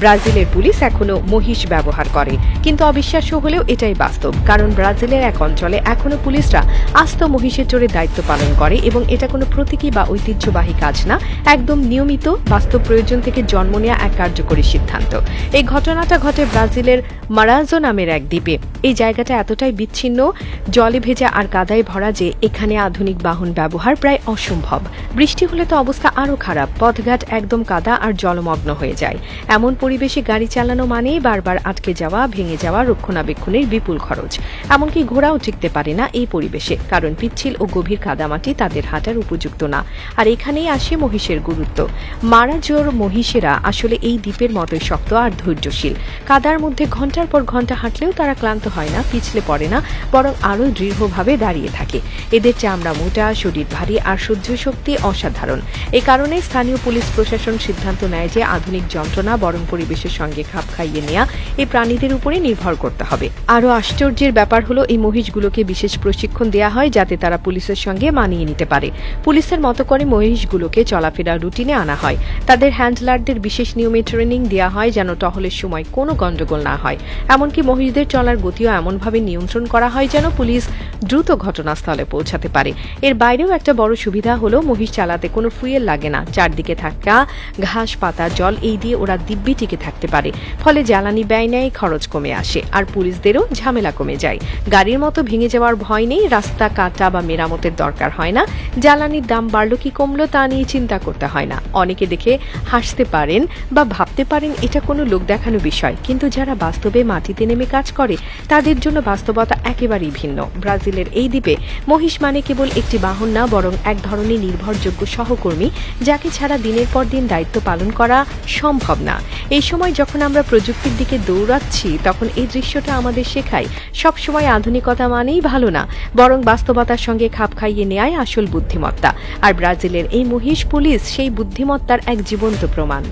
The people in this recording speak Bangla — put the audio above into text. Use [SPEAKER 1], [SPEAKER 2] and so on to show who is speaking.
[SPEAKER 1] ব্রাজিলের পুলিশ এখনও মহিষ ব্যবহার করে। কিন্তু অবিশ্বাস্য হলেও এটাই বাস্তব, কারণ ব্রাজিলের এক অঞ্চলে এখনও পুলিশরা আস্ত মহিষের চোরে দায়িত্ব পালন করে এবং এটা কোনো প্রতীকী বা ঐতিহ্যবাহী কাজ না, একদম নিয়মিত বাস্তব প্রয়োজন থেকে জন্ম নেওয়া এক কার্যকরী সিদ্ধান্ত। এই ঘটনাটা ঘটে ব্রাজিলের মারাজো নামের এক দ্বীপে। এই জায়গাটা এতটাই বিচ্ছিন্ন, জলে ভেজা আর কাদায় ভরা যে এখানে আধুনিক বাহন ব্যবহার প্রায় অসম্ভব। বৃষ্টি হলে তো অবস্থা আরও খারাপ, পথঘাট একদম কাদা আর জলমগ্ন হয়ে যায়। এমন পরিবেশে গাড়ি চালানো মানেই বারবার আটকে যাওয়া, ভেঙে যাওয়া রক্ষণাবেক্ষণের বিপুল খরচ। এমনকি ঘোড়াও টিকতে পারে না এই পরিবেশে, কারণ পিচ্ছিল ও গভীর কাদামাটি তাদের হাঁটার উপযুক্ত না। আর এখানেই আসে মহিষের গুরুত্ব। মারা জোর মহিষেরা আসলে এই দ্বীপের মতোই শক্ত আর ধৈর্যশীল। কাদার মধ্যে ঘণ্টার পর ঘণ্টা হাঁটলেও তারা ক্লান্ত হয় না, পিছলে পড়ে না, বরং আরও দৃঢ়ভাবে দাঁড়িয়ে থাকে। এদের চামড়া মোটা, শরীর ভারী আর সহ্য শক্তি অসাধারণ। এ কারণে স্থানীয় পুলিশ প্রশাসন সিদ্ধান্ত নেয় যে আধুনিক যন্ত্রণা বরং পরিবেশের সঙ্গে খাপ খাইয়ে নেওয়া এই প্রাণীদের উপরে নির্ভর করতে হবে। আরও আশ্চর্যের ব্যাপার হলো, এই মহিষগুলোকে বিশেষ প্রশিক্ষণ দেওয়া হয় যাতে তারা পুলিশের সঙ্গে মানিয়ে নিতে পারে। পুলিশের মতো করে মহিষগুলোকে চলাফেরা রুটিনে আনা হয়। তাদের হ্যান্ডলারদের বিশেষ নিয়মে ট্রেনিং দেওয়া হয় যেন টহলের সময় কোনো গণ্ডগোল না হয়। এমনকি মহিষদের চলার গতিও এমনভাবে নিয়ন্ত্রণ করা হয় যেন পুলিশ দ্রুত ঘটনাস্থলে পৌঁছাতে পারে। এর বাইরেও একটা বড় সুবিধা হলো মহিষ চালাতে কোনো ফুয়েল লাগে না। চারদিকে থাকা ঘাস, পাতা, জল এই দিয়ে ওরা দিব্যি টিকে থাকতে পারে। ফলে জ্বালানি ব্যয় নেয়, খরচ কমে আসে আর পুলিশদেরও ঝামেলা কমে যায়। গাড়ির মতো ভেঙে যাওয়ার ভয় নেই, রাস্তা, কাটা বা মেরামতের দরকার হয় না। জ্বালানির দাম বাড়লো কি কমলো তা নিয়ে চিন্তা করতে হয় না। অনেকে দেখে হাসতে পারেন বা ভাবতে পারেন এটা কোনো লোক দেখানো বিষয়। কিন্তু যারা বাস্তবে মাটিতে নেমে কাজ করে, তাদের জন্য বাস্তবতা একেবারেই ভিন্ন। ব্রাজিলের এই দ্বীপে মহিষ মানে কেবল একটি বাহন না, বরং এক ধরনের নির্ভরযোগ্য সহকর্মী, যাকে ছাড়া দিনের পর দিন দায়িত্ব পালন করা সম্ভব না। এই সময় যখন আমরা প্রযুক্তির দিকে দৌড়াচ্ছি, তখন এই দৃশ্যটা আমাদের শেখায়, সবসময় আধুনিকতা মানেই ভালো না, বরং বাস্তবতার সঙ্গে খাপ খাইয়ে নেয় আসল বুদ্ধিমত্তা। আর ব্রাজিলের এই মহিষ পুলিশ সেই বুদ্ধিমত্তার এক জীবন্ত প্রমাণ।